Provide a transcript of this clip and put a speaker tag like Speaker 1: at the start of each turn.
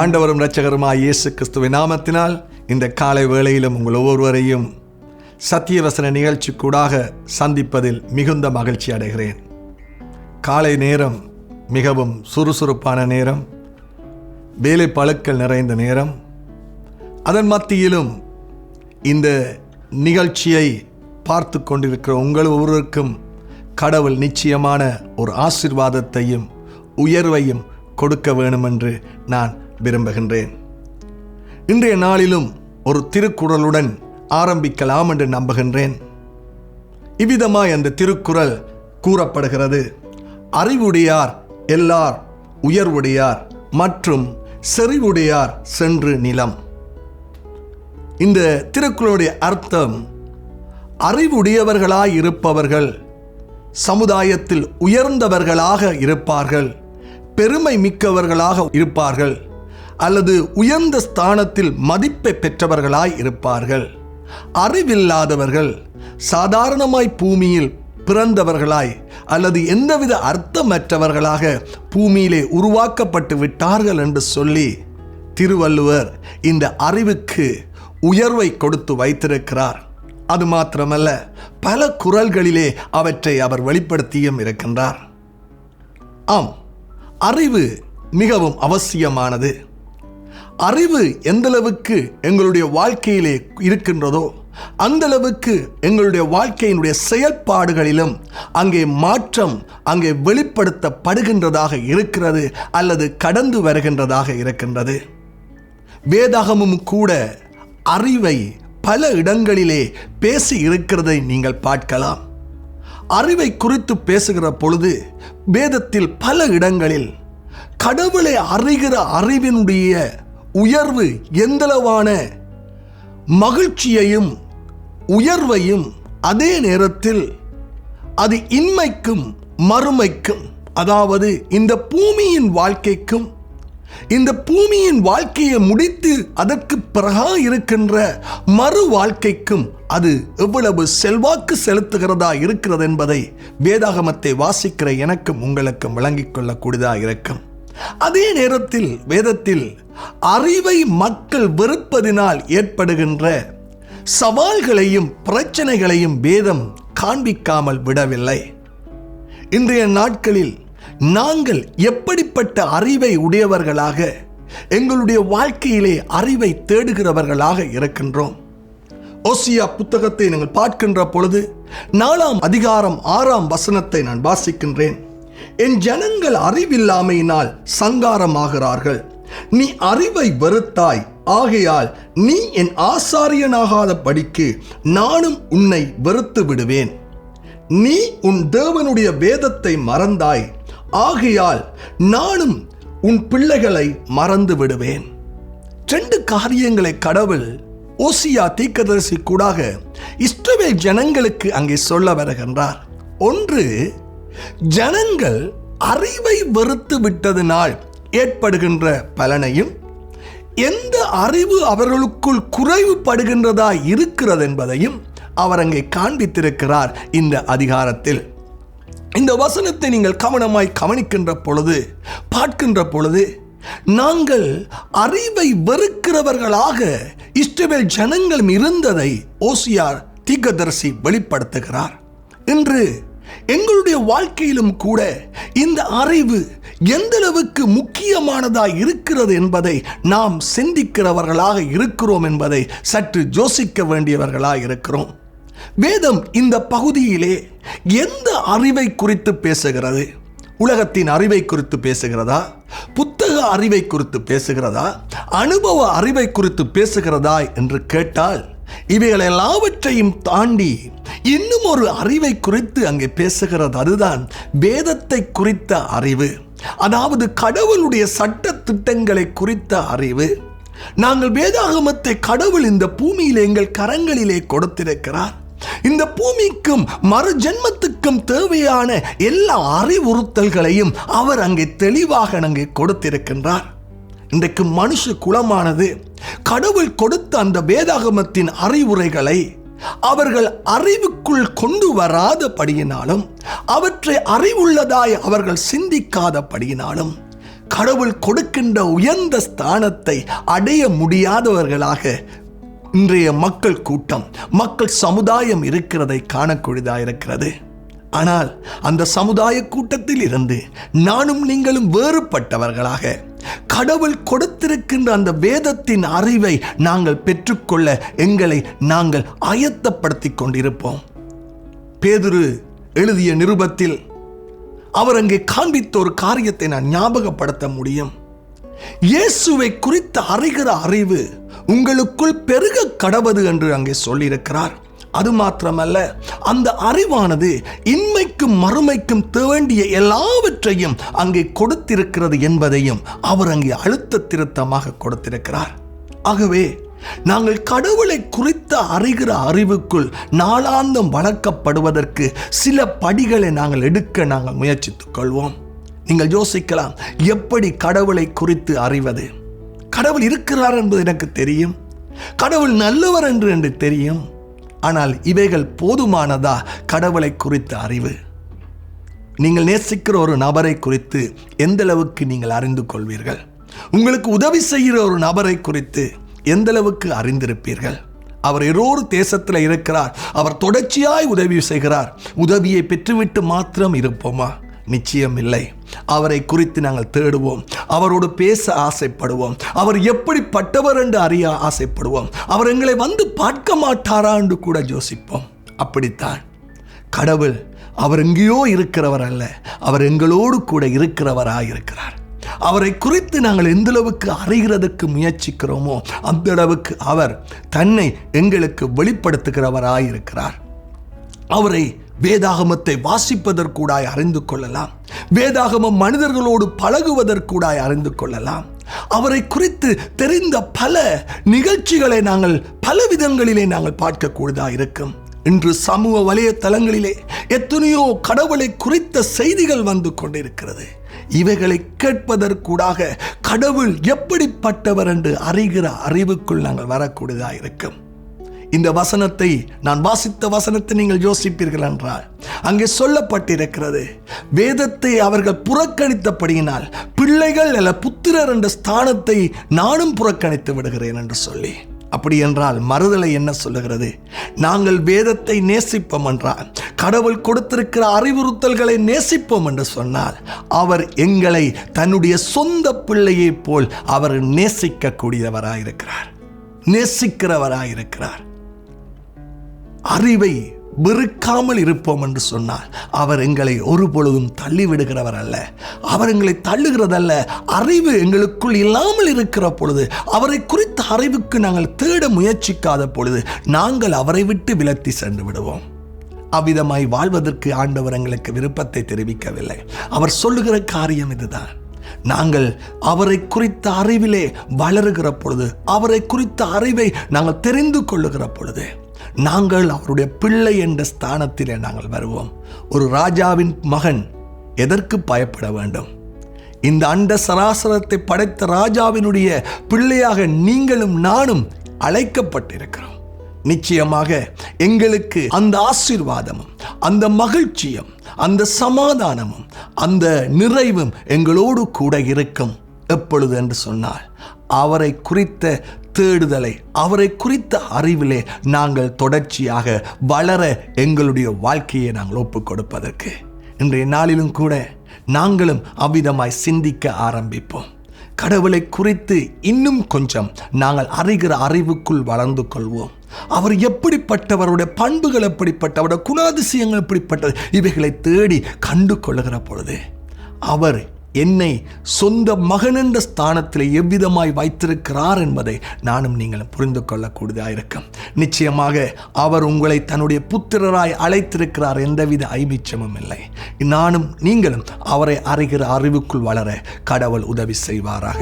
Speaker 1: ஆண்டவரும் இரட்சகருமாய் இயேசு கிறிஸ்துவின் நாமத்தினால் இந்த காலை வேளையிலும் உங்கள் ஒவ்வொருவரையும் சத்தியவசன நிகழ்ச்சி கூடாக சந்திப்பதில் மிகுந்த மகிழ்ச்சி அடைகிறேன். காலை நேரம் மிகவும் சுறுசுறுப்பான நேரம் வேலை பழுக்கள் நிறைந்த நேரம். அதன் மத்தியிலும் இந்த நிகழ்ச்சியை பார்த்து கொண்டிருக்கிற உங்கள் ஒவ்வொருவருக்கும் கடவுள் நிச்சயமான ஒரு ஆசிர்வாதத்தையும் உயர்வையும் கொடுக்க வேணுமென்று நான் விரும்புகின்றேன். இன்றைய நாளிலும் ஒரு திருக்குறளுடன் ஆரம்பிக்கலாம் என்று நம்புகின்றேன். இவ்விதமாய் அந்த திருக்குறள் கூறப்படுகிறது. அறிவுடையார் எல்லார் உயர்வுடையார் மற்றும் செறிவுடையார் சென்று நிலம். இந்த திருக்குறளுடைய அர்த்தம் அறிவுடையவர்களாய் இருப்பவர்கள் சமுதாயத்தில் உயர்ந்தவர்களாக இருப்பார்கள் பெருமை மிக்கவர்களாக இருப்பார்கள். அல்லது உயர்ந்த ஸ்தானத்தில் மதிப்பை பெற்றவர்களாய் இருப்பார்கள். அறிவில்லாதவர்கள் சாதாரணமாய் பூமியில் பிறந்தவர்களாய் அல்லது எந்தவித அர்த்தமற்றவர்களாக பூமியிலே உருவாக்கப்பட்டு விட்டார்கள் என்று சொல்லி திருவள்ளுவர் இந்த அறிவுக்கு உயர்வை கொடுத்து வைத்திருக்கிறார். அது மாத்திரமல்ல பல குரல்களிலே அவற்றை அவர் வெளிப்படுத்தியும் இருக்கின்றார். ஆம் அறிவு மிகவும் அவசியமானது. அறிவு எந்தளவுக்கு எங்களுடைய வாழ்க்கையிலே இருக்கின்றதோ அந்தளவுக்கு எங்களுடைய வாழ்க்கையினுடைய செயல்பாடுகளிலும் அங்கே மாற்றம் அங்கே வெளிப்படுத்தப்படுகின்றதாக இருக்கிறது அல்லது கடந்து வருகின்றதாக இருக்கின்றது. வேதாகமும் கூட அறிவை பல இடங்களிலே பேசி இருக்கிறதை நீங்கள் பார்க்கலாம். அறிவை குறித்து பேசுகிற பொழுது வேதத்தில் பல இடங்களில் கடவுளை அறிகிற அறிவினுடைய உயர்வு எந்தளவான மகிழ்ச்சியையும் உயர்வையும் அதே நேரத்தில் அது இன்மைக்கும் மறுமைக்கும் அதாவது இந்த பூமியின் வாழ்க்கைக்கும் இந்த பூமியின் வாழ்க்கையை முடித்து அதற்கு பிறகா இருக்கின்ற மறு வாழ்க்கைக்கும் அது எவ்வளவு செல்வாக்கு செலுத்துகிறதா இருக்கிறது என்பதை வேதாகமத்தை வாசிக்கிற எனக்கும் உங்களுக்கும் விளங்கிக் கொள்ளக்கூடியதாக இருக்கும். அதே நேரத்தில் வேதத்தில் அறிவை மக்கள் வெறுப்பதினால் ஏற்படுகின்ற சவால்களையும் பிரச்சனைகளையும் வேதம் காண்பிக்காமல் விடவில்லை. இன்றைய நாட்களில் நாங்கள் எப்படிப்பட்ட அறிவை உடையவர்களாக எங்களுடைய வாழ்க்கையிலே அறிவை தேடுகிறவர்களாக இருக்கின்றோம். ஓசியா புத்தகத்தை நீங்கள் பார்க்கின்ற பொழுது நாலாம் அதிகாரம் ஆறாம் வசனத்தை நான் வாசிக்கின்றேன். என் ஜனங்கள் அறிவில்லாமையினால் சங்காரமாகிறார்கள். நீ அறிவை வெறுத்தாய். ஆகையால் நீ என் ஆசாரியனாகாத படிக்கு நானும் உன்னை வெறுத்து விடுவேன். நீ உன் தேவனுடைய வேதத்தை மறந்தாய். ஆகையால் நானும் உன் பிள்ளைகளை மறந்து விடுவேன். ரெண்டு காரியங்களை கடவுள் ஓசியா தீக்கதரிசி கூடாக இஸ்ரவேல் ஜனங்களுக்கு அங்கே சொல்ல வருகின்றார். ஒன்று ஜனங்கள் அறிவை வெறுத்து விட்டதினால் ஏற்படுகின்ற பலனையும் எந்த அறிவு அவர்களுக்குள் குறைவுபடுகின்றதா இருக்கிறது என்பதையும் அவர் அங்கே காண்பித்திருக்கிறார் இந்த அதிகாரத்தில். இந்த வசனத்தை நீங்கள் கவனமாய் கவனிக்கின்ற பொழுது பார்க்கின்ற பொழுது நாங்கள் அறிவை வெறுக்கிறவர்களாக இஸ்ரவேல் ஜனங்களும் இருந்ததை ஓசியார் தீகதர்சி வெளிப்படுத்துகிறார். இன்று எங்களுடைய வாழ்க்கையிலும் கூட இந்த அறிவு எந்த அளவுக்கு இருக்கிறது என்பதை நாம் சிந்திக்கிறவர்களாக இருக்கிறோம் என்பதை சற்று யோசிக்க வேண்டியவர்களாக இருக்கிறோம். வேதம் இந்த பகுதியிலே எந்த அறிவை குறித்து பேசுகிறது? உலகத்தின் அறிவை குறித்து பேசுகிறதா? புத்தக அறிவை குறித்து பேசுகிறதா? அனுபவ அறிவை குறித்து பேசுகிறதா என்று கேட்டால் இவைகள் எல்லாவற்றையும் தாண்டி இன்னும் ஒரு அறிவை குறித்து அங்கே பேசுகிறது அதுதான் வேதத்தை குறித்த அறிவு. அதாவது கடவுளுடைய சட்ட திட்டங்களை குறித்த அறிவு. நாங்கள் வேதாகமத்தை கடவுள் இந்த பூமியில் எங்கள் கரங்களிலே கொடுத்திருக்கிறார். இந்த பூமிக்கும் மறு ஜென்மத்துக்கும் தேவையான எல்லா அறிவுறுத்தல்களையும் அவர் அங்கே தெளிவாக அங்கே கொடுத்திருக்கின்றார். இன்றைக்கு மனுஷ குலமானது கடவுள் கொடுத்த அந்த வேதாகமத்தின் அறிவுரைகளை அவர்கள் அறிவுக்குள் கொண்டு வராதபடியினாலும் அவற்றை அறிவுள்ளதாய் அவர்கள் சிந்திக்காதபடியினாலும் கடவுள் கொடுக்கின்ற உயர்ந்த ஸ்தானத்தை அடைய முடியாதவர்களாக இன்றைய மக்கள் கூட்டம் மக்கள் சமுதாயம் இருக்கிறதை காணக்கூடியதா இருக்கிறது. ஆனால் அந்த சமுதாய கூட்டத்தில் இருந்து நானும் நீங்களும் வேறுபட்டவர்களாக கடவுள் கொடுத்திருக்கின்ற அந்த வேதத்தின் அறிவை நாங்கள் பெற்றுக்கொள்ள எங்களை நாங்கள் ஆயத்தப்படுத்தி கொண்டிருப்போம். பேதுரு எழுதிய நிருபத்தில் அவர் அங்கே காண்பித்த ஒரு காரியத்தை நான் ஞாபகப்படுத்த முடியும். இயேசுவை குறித்து அறிகிற அறிவு உங்களுக்குள் பெருக கடவது என்று அங்கே சொல்லியிருக்கிறார். அது மாத்திரமல்ல அந்த அறிவானது இன்மைக்கும் மறுமைக்கும் தேண்டிய எல்லாவற்றையும் அங்கே கொடுத்திருக்கிறது என்பதையும் அவர் அங்கே அழுத்த திருத்தமாக கொடுத்திருக்கிறார். ஆகவே நாங்கள் கடவுளை குறித்த அறிகிற அறிவுக்குள் நாளாந்தம் வளர்க்கப்படுவதற்கு சில படிகளை நாங்கள் எடுக்க நாங்கள் முயற்சித்துக் கொள்வோம். நீங்கள் யோசிக்கலாம் எப்படி கடவுளை குறித்து அறிவது? கடவுள் இருக்கிறார் என்பது எனக்கு தெரியும். கடவுள் நல்லவர் என்று என்று தெரியும். ஆனால் இவைகள் போதுமானதா? கடவுளை குறித்த அறிவு. நீங்கள் நேசிக்கிற ஒரு நபரை குறித்து எந்தளவுக்கு நீங்கள் அறிந்து கொள்வீர்கள்? உங்களுக்கு உதவி செய்கிற ஒரு நபரை குறித்து எந்தளவுக்கு அறிந்திருப்பீர்கள்? அவர் ஏதோரு தேசத்தில் இருக்கிறார். அவர் தொடர்ச்சியாய் உதவி செய்கிறார். உதவியை பெற்றுவிட்டு மாத்திரம் இருப்போமா? நிச்சயம் இல்லை அவரை குறித்து நாங்கள் தேடுவோம். அவரோடு பேச ஆசைப்படுவோம். அவர் எப்படிப்பட்டவர் என்று அறிய ஆசைப்படுவோம். அவர் எங்களை வந்து பார்க்க மாட்டாரா என்று கூட யோசிப்போம். அப்படித்தான். கடவுள் அவர் எங்கேயோ இருக்கிறவர் அல்ல. அவர் எங்களோடு கூட இருக்கிறவராக இருக்கிறார் அவரை குறித்து நாங்கள் எந்த அளவுக்கு அறிகிறதுக்கு முயற்சிக்கிறோமோ அந்த அளவுக்கு அவர் தன்னை எங்களுக்கு வெளிப்படுத்துகிறவராக இருக்கிறார் அவரை வேதாகமத்தை வாசிப்பதற்கூடாய் அறிந்து கொள்ளலாம். வேதாகமம் மனிதர்களோடு பழகுவதற்கூடாய் அறிந்து கொள்ளலாம். அவரை குறித்து தெரிந்த பல நிகழ்ச்சிகளை நாங்கள் பல விதங்களிலே நாங்கள் பார்க்கக்கூடியதா இருக்கும். இன்று சமூக வலையதளங்களிலே எத்தனையோ கடவுளை குறித்த செய்திகள் வந்து கொண்டிருக்கிறது. இவைகளை கேட்பதற்கூடாக கடவுள் எப்படிப்பட்டவர் என்று அறிகிற அறிவுக்குள் நாங்கள் வரக்கூடியதா இருக்கும். இந்த வசனத்தை நான் வாசித்த வசனத்தை நீங்கள் யோசிப்பீர்கள் என்றால் அங்கே சொல்லப்பட்டிருக்கிறது வேதத்தை அவர்கள் புறக்கணித்தபடியினால் பிள்ளைகள் அல்ல புத்திரர் என்ற ஸ்தானத்தை நானும் புறக்கணித்து விடுகிறேன் என்று சொல்லி. அப்படி என்றால் மறுதலை என்ன சொல்லுகிறது? நாங்கள் வேதத்தை நேசிப்போம் என்றால் கடவுள் கொடுத்திருக்கிற அறிவுறுத்தல்களை நேசிப்போம் என்று சொன்னால் அவர் எங்களை தன்னுடைய சொந்த பிள்ளையைப் போல் அவர் நேசிக்கக்கூடியவராயிருக்கிறார். நேசிக்கிறவராயிருக்கிறார். அறிவை வெறுக்காமல் இருப்போம் என்று சொன்னால் அவர் எங்களை ஒரு பொழுதும் தள்ளிவிடுகிறவர் அல்ல. அவர் எங்களை தள்ளுகிறதல்ல அறிவு எங்களுக்குள் இல்லாமல் இருக்கிற பொழுது அவரை குறித்த அறிவுக்கு நாங்கள் தேட முயற்சிக்காத பொழுது நாங்கள் அவரை விட்டு விலத்தி சென்று விடுவோம். அவ்விதமாய் வாழ்வதற்கு ஆண்டவர் எங்களுக்கு விருப்பத்தை தெரிவிக்கவில்லை. அவர் சொல்லுகிற காரியம் இதுதான். நாங்கள் அவரை குறித்த அறிவிலே வளருகிற பொழுது அவரை குறித்த அறிவை நாங்கள் தெரிந்து கொள்ளுகிற பொழுது நாங்கள் அவருடைய பிள்ளை என்ற ஸ்தானத்திலே நாங்கள் வருவோம். ஒரு ராஜாவின் மகன் எதற்கு பயப்பட வேண்டும்? இந்த அண்ட சராசரத்தை படைத்த ராஜாவினுடைய பிள்ளையாக நீங்களும் நானும் அழைக்கப்பட்டிருக்கிறோம். நிச்சயமாக எங்களுக்கு அந்த ஆசீர்வாதமும் அந்த மகிழ்ச்சியும் அந்த சமாதானமும் அந்த நிறைவும் எங்களோடு கூட இருக்கும். எப்பொழுது என்று சொன்னால் அவரை குறித்த தேடுதலை அவரை குறித்த அறிவிலே நாங்கள் தொடர்ச்சியாக வளர எங்களுடைய வாழ்க்கையை நாங்கள் ஒப்புக் கொடுப்பதற்கு இன்றைய நாளிலும் கூட நாங்களும் அவ்விதமாய் சிந்திக்க ஆரம்பிப்போம். கடவுளை குறித்து இன்னும் கொஞ்சம் நாங்கள் அறிகிற அறிவுக்குள் வளர்ந்து கொள்வோம். அவர் எப்படிப்பட்டவருடைய பண்புகள் எப்படிப்பட்டவருடைய குணாதிசயங்கள் எப்படிப்பட்டது இவைகளை தேடி கண்டு கொள்ளுகிற பொழுது அவர் என்னை சொந்த மகன் என்ற ஸ்தானத்தில் எவ்விதமாய் வைத்திருக்கிறார் என்பதை நானும் நீங்களும் புரிந்து கொள்ளக்கூடியதாக இருக்கும். நிச்சயமாக அவர் உங்களை தன்னுடைய புத்திரராய் அழைத்திருக்கிறார் எந்தவித ஐபிச்சமும் இல்லை. நானும் நீங்களும் அவரை அறிகிற அறிவுக்குள் வளர கடவுள் உதவி செய்வாராக.